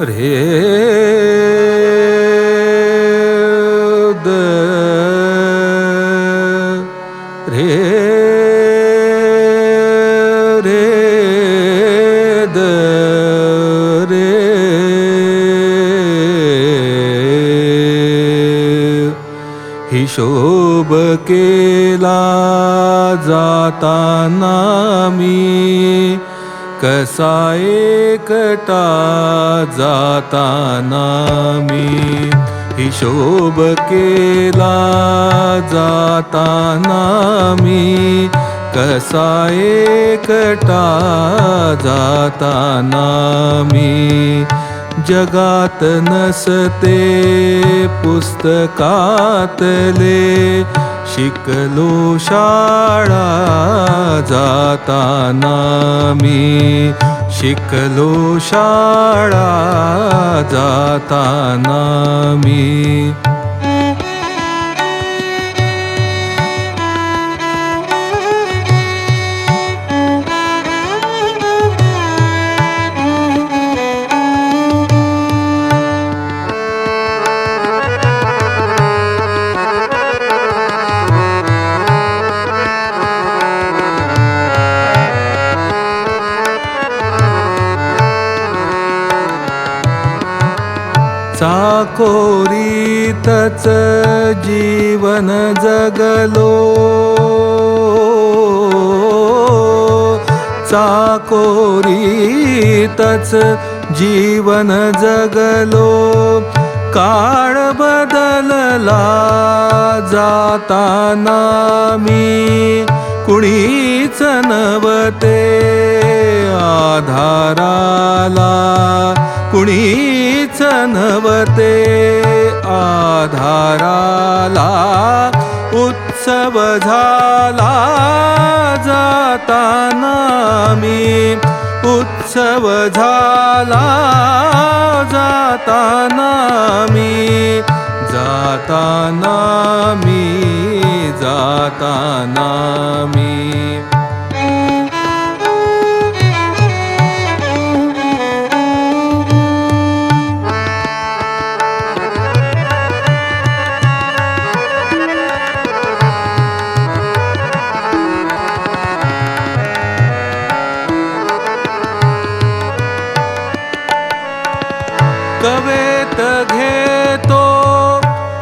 Ray the ray ray the रे हिशोब केला जाताना मी कसा एकटा जाताना मी? हिशोब केला जाताना मी. कसा एकटा जाताना मी? जगात नसते पुस्तकातले. शिकलो शाळा जाताना मी शिकलो शाळा जाताना मी साकोरीतच जीवन जगलो. चाकोरीतच जीवन जगलो. काळ बदलला जाताना मी कुणीच नवते आधाराला. कुणीच नवते आधाराला. उत्सव झाला जाताना मी. उत्सव झाला जाताना मी. जाताना मी जाताना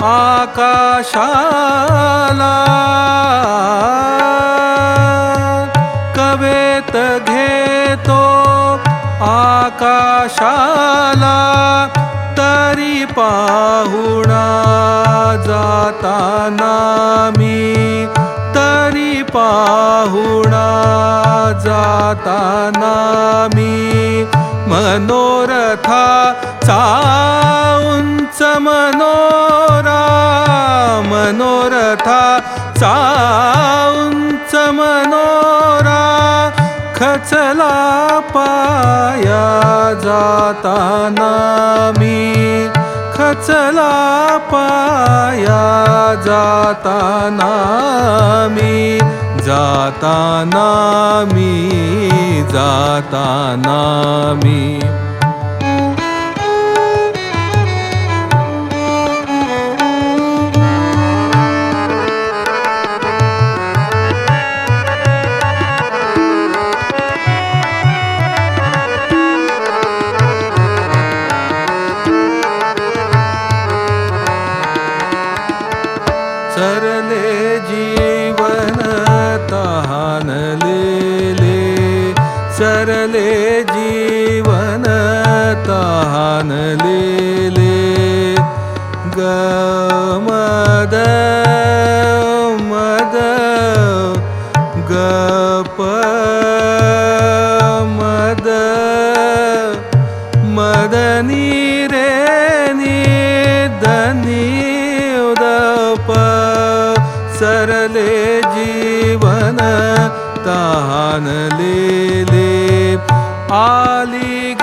आकाशाला कवेत घेतो आकाशाला तरी पाहुणा जाताना जाताना मी मनोरथा चाउंच मनोरा मनोरथा चाउंच मनोरा खचला पाया जाताना मी खचला पाया जाताना मी जाताना मी जाताना मी. ले सरले जीवन त ले ले आले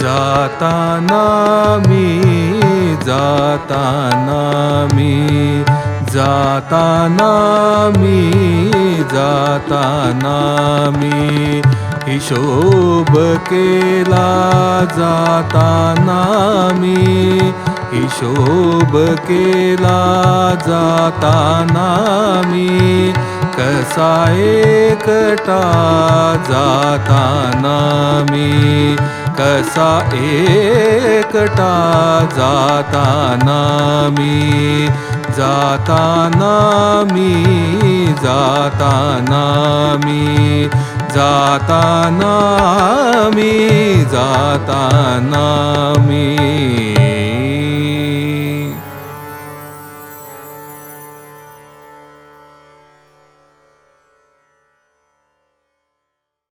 जाताना मी जाताना मी जाताना मी जाताना मी हिशोब केला जाताना मी हिशोब केला जाताना मी कसा एकटा जाताना मी कसा एकटा जाताना मी जाताना मी जाताना मी जाताना मी जाताना